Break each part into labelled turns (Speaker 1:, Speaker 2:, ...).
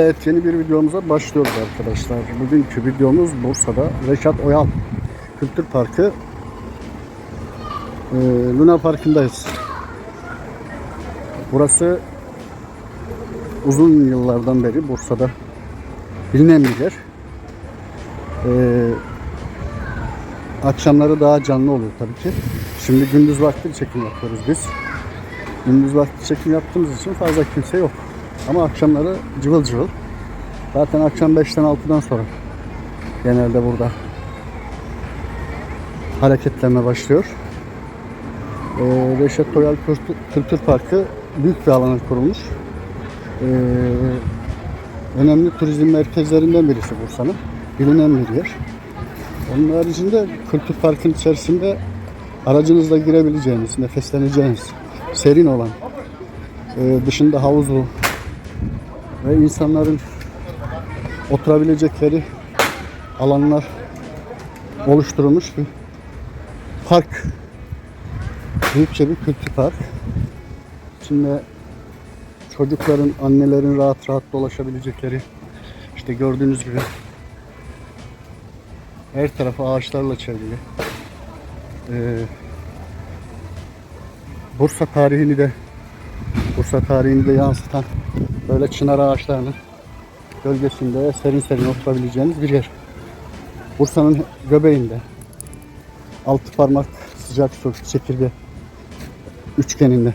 Speaker 1: Evet yeni bir videomuza başlıyoruz arkadaşlar. Bugünkü videomuz Bursa'da Reşat Oyal Kültür Parkı e, Luna Parkı'ndayız. Burası uzun yıllardan beri Bursa'da bilinen bir yer. E, akşamları daha canlı oluyor tabii ki. Şimdi gündüz vakti çekim yapıyoruz biz. Gündüz vakti çekim yaptığımız için fazla kimse yok. Ama akşamları cıvıl cıvıl. Zaten akşam 5'ten 6'dan sonra genelde burada hareketlenme başlıyor. Ee, Reşat Toyal Kültür, Parkı büyük bir alana kurulmuş. Ee, önemli turizm merkezlerinden birisi Bursa'nın. Bilinen bir yer. Onun haricinde Kültür Park'ın içerisinde aracınızla girebileceğiniz, nefesleneceğiniz, serin olan, e, dışında havuzlu ve insanların oturabilecekleri alanlar oluşturulmuş bir park. Büyükçe bir kültür park. İçinde çocukların, annelerin rahat rahat dolaşabilecekleri işte gördüğünüz gibi her tarafı ağaçlarla çevrili. Ee, Bursa tarihini de Bursa tarihini de yansıtan böyle çınar ağaçlarının gölgesinde serin serin oturabileceğiniz bir yer. Bursa'nın göbeğinde altı parmak sıcak su çekirge üçgeninde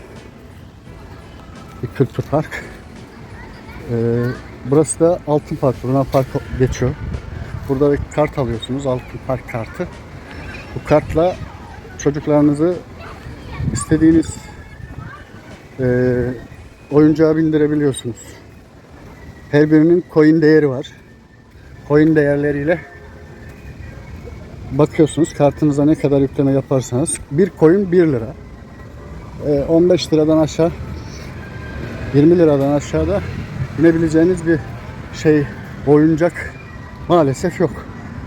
Speaker 1: bir kültür park. Ee, burası da Altın Park, Luna Park geçiyor. Burada bir kart alıyorsunuz, Altın Park kartı. Bu kartla çocuklarınızı istediğiniz e, oyuncağa bindirebiliyorsunuz. Her birinin coin değeri var. Coin değerleriyle bakıyorsunuz kartınıza ne kadar yükleme yaparsanız. Bir coin 1 lira. Ee, 15 liradan aşağı 20 liradan aşağıda binebileceğiniz bir şey oyuncak maalesef yok.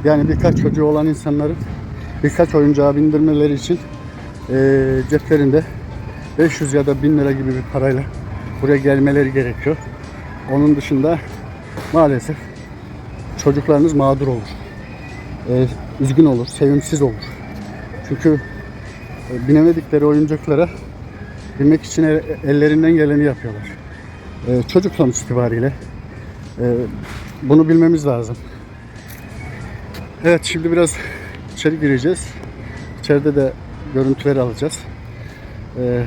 Speaker 1: Yani birkaç çocuğu olan insanların birkaç oyuncağı bindirmeleri için eee ceplerinde 500 ya da 1000 lira gibi bir parayla buraya gelmeleri gerekiyor. Onun dışında maalesef çocuklarınız mağdur olur. Ee, üzgün olur, sevimsiz olur. Çünkü e, binemedikleri oyuncaklara binmek için el- ellerinden geleni yapıyorlar. Ee, çocuk sonuç itibariyle e, bunu bilmemiz lazım. Evet şimdi biraz içeri gireceğiz. İçeride de görüntüleri alacağız. Ee,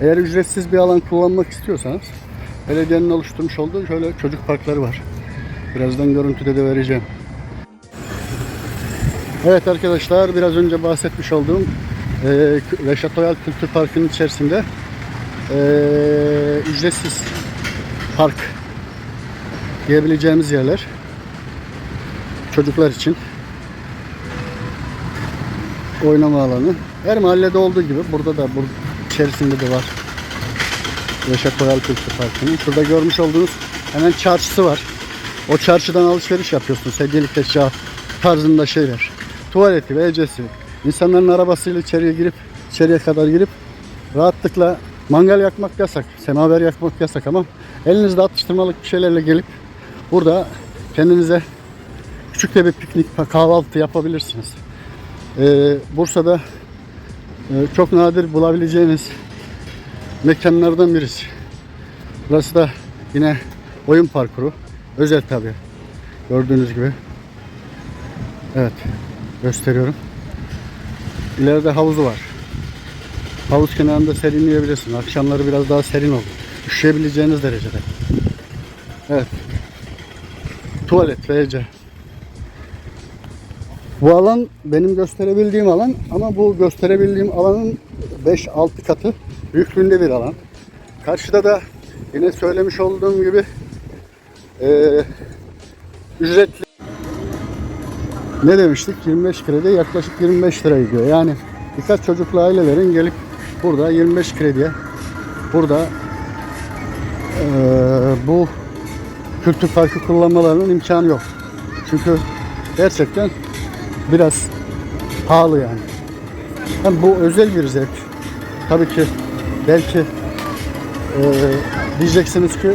Speaker 1: eğer ücretsiz bir alan kullanmak istiyorsanız belediyenin oluşturmuş olduğu şöyle çocuk parkları var. Birazdan görüntüde de vereceğim. Evet arkadaşlar biraz önce bahsetmiş olduğum e, Reşat Oyal Kültür Parkı'nın içerisinde e, ücretsiz park diyebileceğimiz yerler çocuklar için oynama alanı. Her mahallede olduğu gibi burada da içerisinde de var. Reşat Koyal Kültür Parkı'nın. Şurada görmüş olduğunuz hemen çarşısı var. O çarşıdan alışveriş yapıyorsunuz. Hediyelik eşya tarzında şeyler. Tuvaleti ecesi. İnsanların arabasıyla içeriye girip içeriye kadar girip rahatlıkla mangal yakmak yasak. Semaver yakmak yasak ama elinizde atıştırmalık bir şeylerle gelip burada kendinize küçük de bir piknik kahvaltı yapabilirsiniz. Ee, Bursa'da çok nadir bulabileceğiniz mekanlardan birisi. Burası da yine oyun parkuru. Özel tabii. Gördüğünüz gibi. Evet. Gösteriyorum. İleride havuzu var. Havuz kenarında serinleyebilirsin. Akşamları biraz daha serin olur. Üşüyebileceğiniz derecede. Evet. Tuvalet ve. Bu alan benim gösterebildiğim alan ama bu gösterebildiğim alanın 5-6 katı büyüklüğünde bir alan. Karşıda da yine söylemiş olduğum gibi eee ücretli ne demiştik? 25 kredi yaklaşık 25 lira gidiyor. Yani birkaç çocuklu ailelerin gelip burada 25 krediye burada eee, bu kültür parkı kullanmalarının imkanı yok. Çünkü gerçekten biraz pahalı yani. Hem bu özel bir zevk. Tabii ki belki eee, diyeceksiniz ki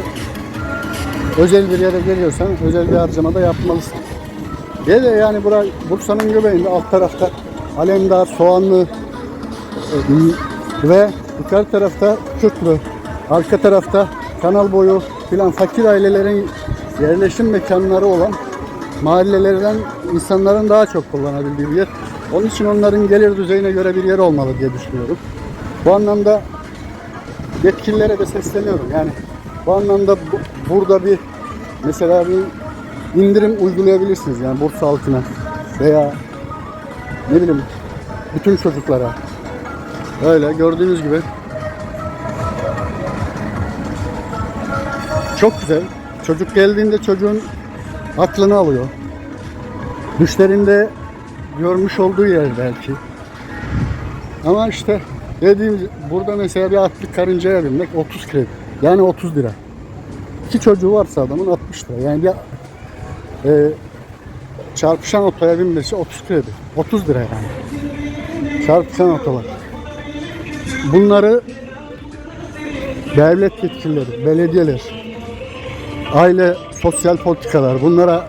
Speaker 1: özel bir yere geliyorsan özel bir harcama da yapmalısın. Bir de yani bura Bursa'nın göbeğinde alt tarafta Alemdar, Soğanlı e, ve yukarı tarafta Kürtlü, arka tarafta kanal boyu filan fakir ailelerin yerleşim mekanları olan mahallelerden insanların daha çok kullanabildiği bir yer. Onun için onların gelir düzeyine göre bir yer olmalı diye düşünüyorum. Bu anlamda yetkililere de sesleniyorum. Yani bu anlamda bu- burada bir mesela bir indirim uygulayabilirsiniz yani Bursa halkına veya ne bileyim bütün çocuklara. Öyle gördüğünüz gibi çok güzel. Çocuk geldiğinde çocuğun aklını alıyor. Düşlerinde görmüş olduğu yer belki. Ama işte dediğim burada mesela bir atlık karıncaya binmek 30 kredi. Yani 30 lira. İki çocuğu varsa adamın 60 lira. Yani bir e, çarpışan otoya binmesi 30 kredi. 30 lira yani. Çarpışan otolar. Bunları devlet yetkilileri, belediyeler, aile sosyal politikalar bunlara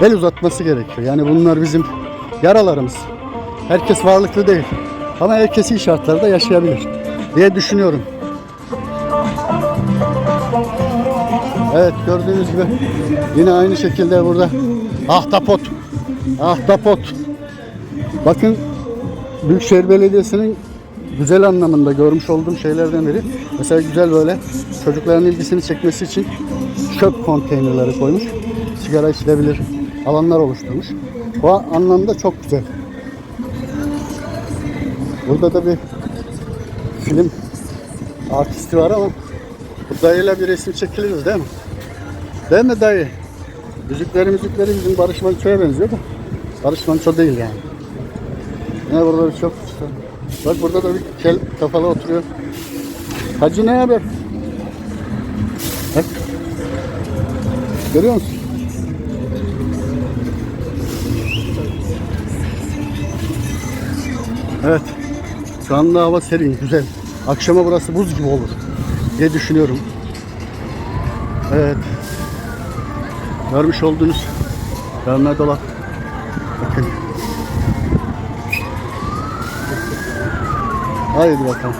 Speaker 1: el uzatması gerekiyor. Yani bunlar bizim yaralarımız. Herkes varlıklı değil. Ama herkes iyi şartlarda yaşayabilir diye düşünüyorum. Evet gördüğünüz gibi yine aynı şekilde burada ahtapot. Ahtapot. Bakın Büyükşehir Belediyesi'nin güzel anlamında görmüş olduğum şeylerden biri. Mesela güzel böyle çocukların ilgisini çekmesi için çöp konteynerleri koymuş. Sigara içilebilir alanlar oluşturmuş. Bu anlamda çok güzel. Burada da bir film artisti var ama bu dayıyla bir resim çekiliriz değil mi? Değil mi dayı? Müzikleri müzikleri bizim Barış Manço'ya benziyor da Barış Manço değil yani. Yine burada bir çok. Bak burada da bir kel kafalı oturuyor. Hacı ne haber? Görüyor musun? Evet. Şu anda hava serin, güzel. Akşama burası buz gibi olur diye düşünüyorum. Evet. Görmüş olduğunuz dövme dolap. Bakın. Haydi bakalım.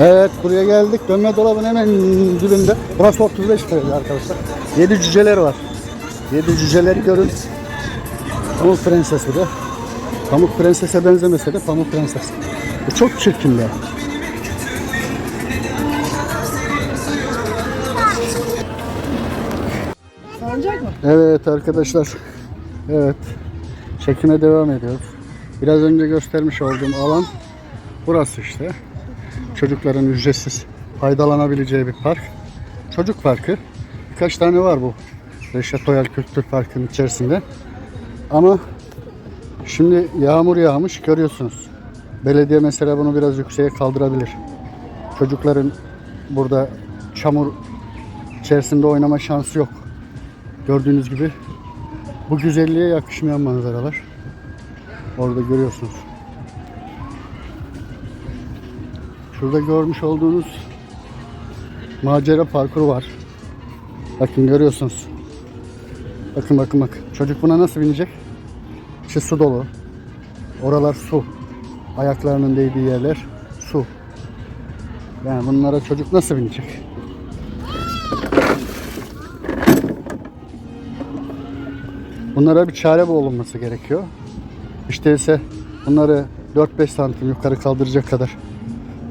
Speaker 1: Evet buraya geldik. Dönme dolabın hemen dibinde. Burası 35 TL arkadaşlar. 7 cüceler var. 7 cüceleri görün. Pamuk Prenses bu da. Pamuk Prenses'e benzemese de Pamuk Prenses. Bu çok çirkin ya.
Speaker 2: Sancak mı?
Speaker 1: Evet arkadaşlar. Evet. Çekime devam ediyoruz. Biraz önce göstermiş olduğum alan burası işte. Çocukların ücretsiz faydalanabileceği bir park. Çocuk parkı. Birkaç tane var bu. Reşat Oyal Kültür Parkı'nın içerisinde. Ama şimdi yağmur yağmış görüyorsunuz. Belediye mesela bunu biraz yükseğe kaldırabilir. Çocukların burada çamur içerisinde oynama şansı yok. Gördüğünüz gibi bu güzelliğe yakışmayan manzaralar. Orada görüyorsunuz. Şurada görmüş olduğunuz macera parkuru var. Bakın görüyorsunuz. Bakın bakın bakın. Çocuk buna nasıl binecek? İşte su dolu. Oralar su. Ayaklarının değdiği yerler su. Yani bunlara çocuk nasıl binecek? Bunlara bir çare bulunması gerekiyor. İşte ise bunları 4-5 santim yukarı kaldıracak kadar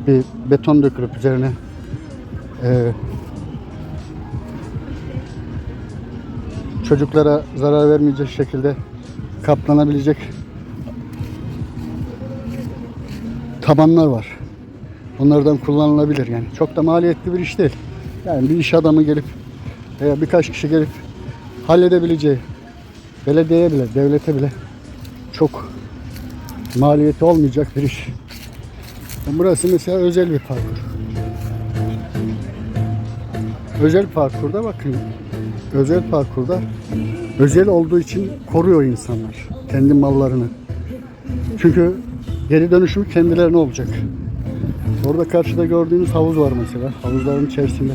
Speaker 1: bir beton dökülüp üzerine e, çocuklara zarar vermeyecek şekilde kaplanabilecek tabanlar var. Onlardan kullanılabilir yani. Çok da maliyetli bir iş değil. Yani bir iş adamı gelip veya birkaç kişi gelip halledebileceği belediyeye bile, devlete bile çok maliyeti olmayacak bir iş. Burası mesela özel bir parkur. Özel parkurda bakın, özel parkurda özel olduğu için koruyor insanlar kendi mallarını. Çünkü geri dönüşümü kendilerine olacak. Orada karşıda gördüğünüz havuz var mesela. Havuzların içerisinde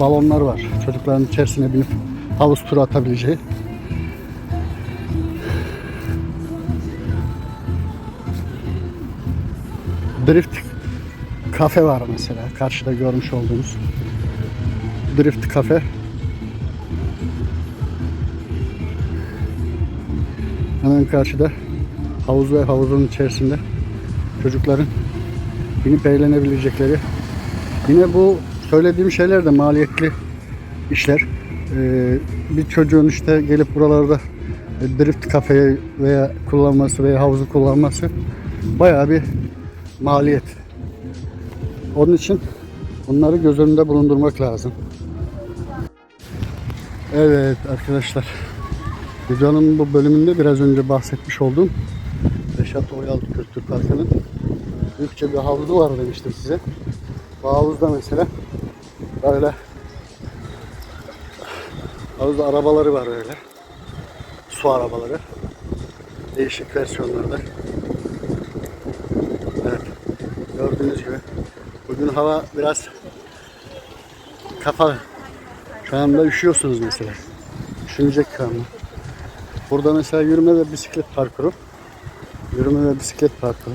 Speaker 1: balonlar var. Çocukların içerisine binip havuz turu atabileceği. Drift kafe var mesela. Karşıda görmüş olduğunuz. Drift kafe. Hemen karşıda havuz ve havuzun içerisinde çocukların binip eğlenebilecekleri. Yine bu söylediğim şeyler de maliyetli işler. Ee, bir çocuğun işte gelip buralarda drift kafeyi veya kullanması veya havuzu kullanması bayağı bir maliyet. Onun için bunları göz önünde bulundurmak lazım. Evet arkadaşlar. Videonun bu bölümünde biraz önce bahsetmiş olduğum Reşat Oyal Kültür Parkı'nın büyükçe bir havuzu var demiştim size. Bu havuzda mesela böyle havuzda arabaları var öyle. Su arabaları. Değişik versiyonlarda. Evet. Gördüğünüz gibi. Bugün hava biraz kapalı. Şu anda üşüyorsunuz mesela. Üşünecek anda. Burada mesela yürüme ve bisiklet parkuru. Yürüme ve bisiklet parkuru.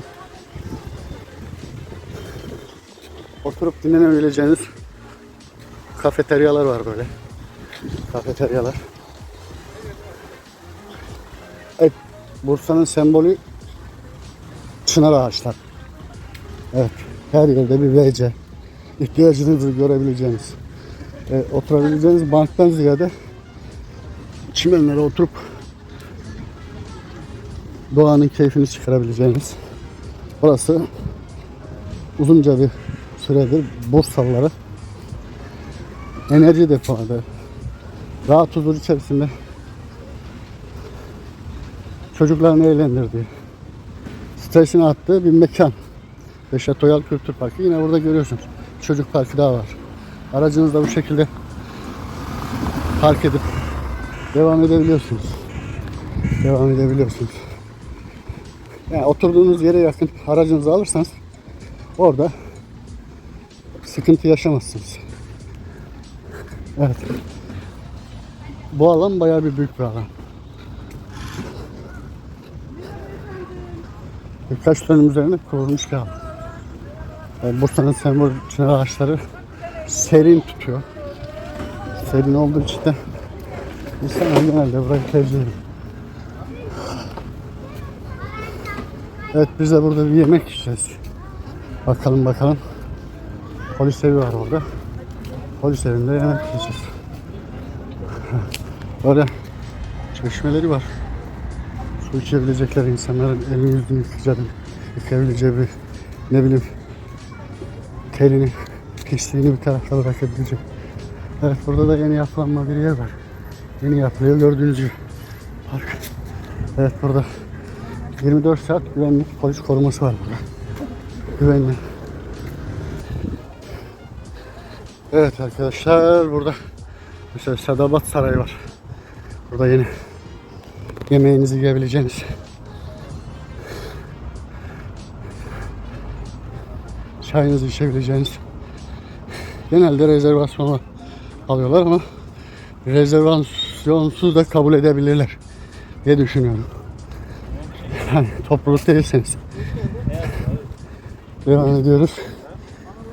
Speaker 1: Oturup dinlenebileceğiniz kafeteryalar var böyle. Kafeteryalar. Evet, Bursa'nın sembolü çınar ağaçlar. Evet, her yerde bir VC. İhtiyacınızı görebileceğiniz, e, oturabileceğiniz banktan ziyade çimenlere oturup doğanın keyfini çıkarabileceğiniz. Burası uzunca bir süredir Bursalılara enerji depoları, rahat huzur içerisinde çocuklarını eğlendirdiği, stresini attığı bir mekan. Reşat Oyal Kültür Parkı. Yine burada görüyorsunuz. Çocuk parkı daha var. Aracınızda bu şekilde park edip devam edebiliyorsunuz. Devam edebiliyorsunuz. Yani oturduğunuz yere yakın aracınızı alırsanız orada sıkıntı yaşamazsınız. Evet. Bu alan bayağı bir büyük bir alan. Birkaç dönüm üzerine kurulmuş bir alan. Yani Bursa'nın sembol çınar ağaçları serin tutuyor. Serin olduğu için de insanlar genelde burayı tercih ediyor. Evet biz de burada bir yemek yiyeceğiz. Bakalım bakalım. Polis evi var orada. Polis evinde yemek yiyeceğiz. Böyle çeşmeleri var. Su içebilecekler insanların elini yüzünü yıkayabileceği bir ne bileyim telini, pisliğini bir tarafta bırakabilecek. Evet burada da yeni yapılanma bir yer var. Yeni yapılıyor gördüğünüz gibi. Park. Evet burada 24 saat güvenlik polis koruması var burada. Güvenli. Evet arkadaşlar burada mesela Sadabat Sarayı var. Burada yeni yemeğinizi yiyebileceğiniz çayınızı içebileceğiniz genelde rezervasyon alıyorlar ama rezervasyonsuz da kabul edebilirler diye düşünüyorum. Yani topluluk değilseniz. Devam ediyoruz.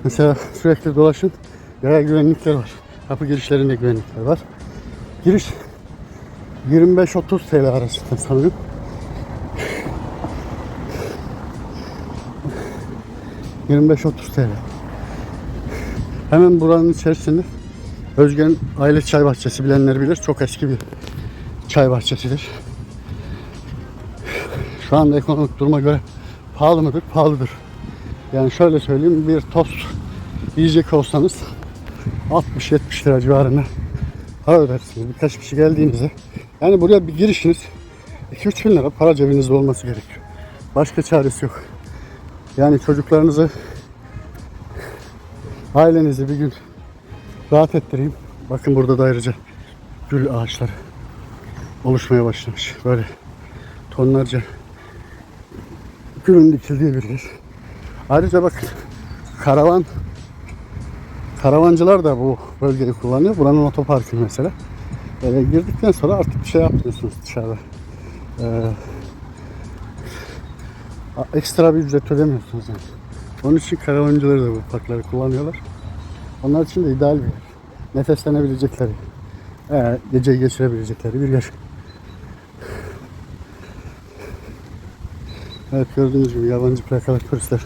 Speaker 1: Mesela sürekli dolaşın. Yaya güvenlikler var. Kapı girişlerinde güvenlikler var. Giriş 25-30 TL arasında sanırım. ...25-30 TL. Hemen buranın içerisinde... ...Özgen Aile Çay Bahçesi bilenler bilir. Çok eski bir çay bahçesidir. Şu anda ekonomik duruma göre pahalı mıdır? Pahalıdır. Yani şöyle söyleyeyim bir tost yiyecek olsanız 60-70 lira civarında para ödersiniz. Birkaç kişi geldiğinizde yani buraya bir girişiniz 2-3 bin lira para cebinizde olması gerekiyor. Başka çaresi yok. Yani çocuklarınızı ailenizi bir gün rahat ettireyim. Bakın burada da ayrıca gül ağaçları oluşmaya başlamış. Böyle tonlarca gülün dikildiği bir yer. Ayrıca bakın karavan karavancılar da bu bölgeyi kullanıyor. Buranın otoparkı mesela. Böyle girdikten sonra artık bir şey yapmıyorsunuz dışarıda. Ee, ekstra bir ücret ödemiyorsunuz yani. Onun için karavancıları da bu parkları kullanıyorlar. Onlar için de ideal bir yer. Nefeslenebilecekleri, ee, geceyi geçirebilecekleri bir yer. Evet gördüğünüz gibi yabancı plakalı turistler